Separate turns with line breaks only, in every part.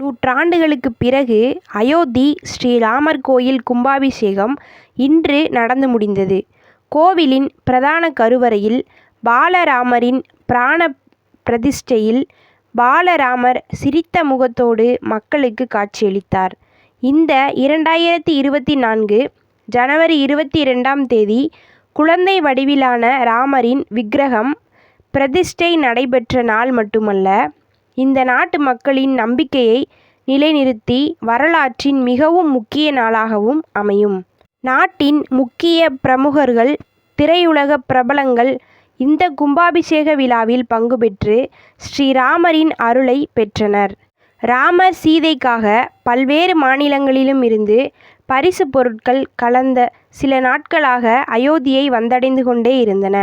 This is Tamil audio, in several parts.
நூற்றாண்டுகளுக்குப் பிறகு அயோத்தி ஸ்ரீராமர் கோயில் கும்பாபிஷேகம் இன்று நடந்து முடிந்தது. கோவிலின் பிரதான கருவறையில் பாலராமரின் பிராண பிரதிஷ்டையில் பாலராமர் சிரித்த முகத்தோடு மக்களுக்கு காட்சியளித்தார். இந்த இரண்டாயிரத்து இருபத்து நான்கு ஜனவரி இருபத்தி இரண்டாம் தேதி குழந்தை வடிவிலான ராமரின் விக்கிரகம் பிரதிஷ்டை நடைபெற்ற நாள் மட்டுமல்ல இந்த நாட்டு மக்களின் நம்பிக்கையை நிலைநிறுத்தி வரலாற்றின் மிகவும் முக்கிய நாளாகவும் அமையும். நாட்டின் முக்கிய பிரமுகர்கள் திரையுலக பிரபலங்கள் இந்த கும்பாபிஷேக விழாவில் பங்கு பெற்று ஸ்ரீராமரின் அருளை பெற்றனர். ராமர் சீதைக்காக பல்வேறு மாநிலங்களிலும் இருந்து பரிசு பொருட்கள் கலந்த சில நாட்களாக அயோத்தியை வந்தடைந்து கொண்டே இருந்தன.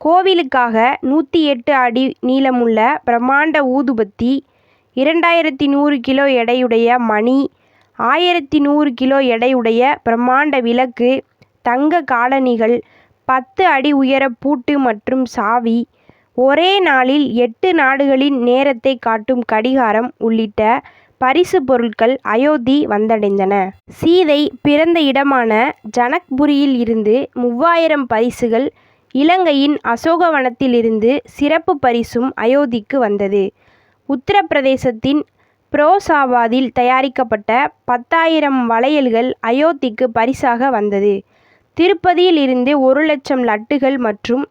கோவிலுக்காக நூற்றி எட்டு அடி நீளமுள்ள பிரமாண்ட ஊதுபத்தி இரண்டாயிரத்தி நூறு கிலோ எடையுடைய மணி ஆயிரத்தி நூறு கிலோ எடையுடைய பிரமாண்ட விளக்கு தங்க காலணிகள் பத்து அடி உயர பூட்டு மற்றும் சாவி ஒரே நாளில் எட்டு நாடுகளின் நேரத்தை காட்டும் கடிகாரம் உள்ளிட்ட பரிசு பொருட்கள் அயோத்தி வந்தடைந்தன. சீதை பிறந்த இடமான ஜனக்புரியில் இருந்து மூவாயிரம் பரிசுகள் இலங்கையின் அசோகவனத்திலிருந்து சிறப்பு பரிசும் அயோத்திக்கு வந்தது. உத்தரப்பிரதேசத்தின் புரோசாவாதில் தயாரிக்கப்பட்ட பத்தாயிரம் வளையல்கள் அயோத்திக்கு பரிசாக வந்தது. திருப்பதியில் இருந்து ஒரு லட்சம் லட்டுகள் மற்றும்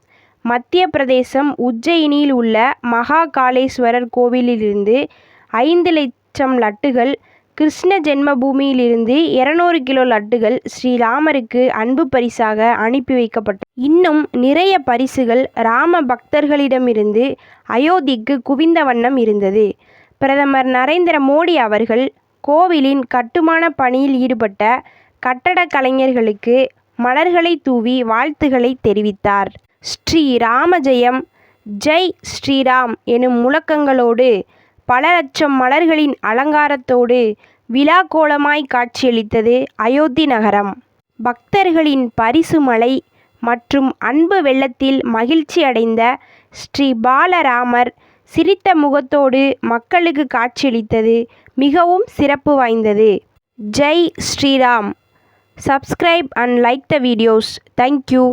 மத்திய பிரதேசம் உஜ்ஜயினியில் உள்ள மகாகாளேஸ்வரர் கோவிலிலிருந்து ஐந்து லட்சம் லட்டுகள் கிருஷ்ண ஜென்மபூமியிலிருந்து இருநூறு கிலோ லட்டுகள் ஸ்ரீராமருக்கு அன்பு பரிசாக அனுப்பி வைக்கப்பட்டன. இன்னும் நிறைய பரிசுகள் ராம பக்தர்களிடமிருந்து அயோத்திக்கு குவிந்த வண்ணம் இருந்தது. பிரதமர் நரேந்திர மோடி அவர்கள் கோவிலின் கட்டுமான பணியில் ஈடுபட்ட கட்டடக் கலைஞர்களுக்கு மலர்களை தூவி வாழ்த்துக்களை தெரிவித்தார். ஸ்ரீராம ஜெயம் ஜெய் ஸ்ரீராம் எனும் முழக்கங்களோடு பல லட்சம் மலர்களின் அலங்காரத்தோடு விழா கோலமாய் காட்சியளித்தது அயோத்தி நகரம். பக்தர்களின் பரிசு மலை மற்றும் அன்பு வெள்ளத்தில் மகிழ்ச்சி அடைந்த ஸ்ரீபாலராமர் சிரித்த முகத்தோடு மக்களுக்கு காட்சியளித்தது மிகவும் சிறப்பு வாய்ந்தது. Jai Shriram. Subscribe and like the videos. Thank you.